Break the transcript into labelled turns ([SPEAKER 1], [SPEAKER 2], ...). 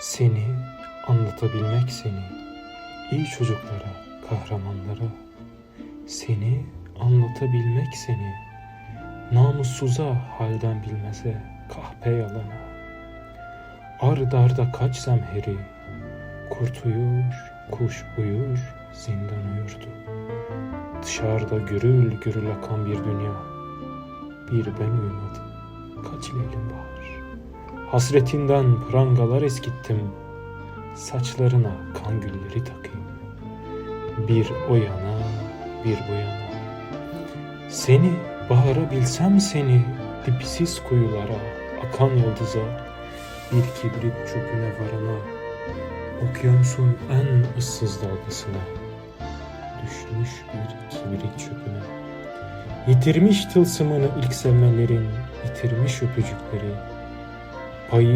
[SPEAKER 1] Seni anlatabilmek seni, iyi çocuklara, kahramanlara. Seni anlatabilmek seni, namussuza halden bilmeze, kahpe yalana. Ard arda kaç zemheri, kurt uyur, kuş uyur, zindan uyurdu. Dışarıda gürül gürül akan bir dünya, bir ben uyumadım, kaç leylim bahar. Hasretinden prangalar eskittim, saçlarına kan gülleri takayım. Bir o yana, bir bu yana. Seni bahara bilsem seni, dipsiz kuyulara, akan yıldıza, bir kibrit çöpüne varana, okyanusun en ıssız dalgasına, düşmüş bir kibrit çöpüne. Yitirmiş tılsımını ilk sevmelerin, yitirmiş öpücükleri, Are you?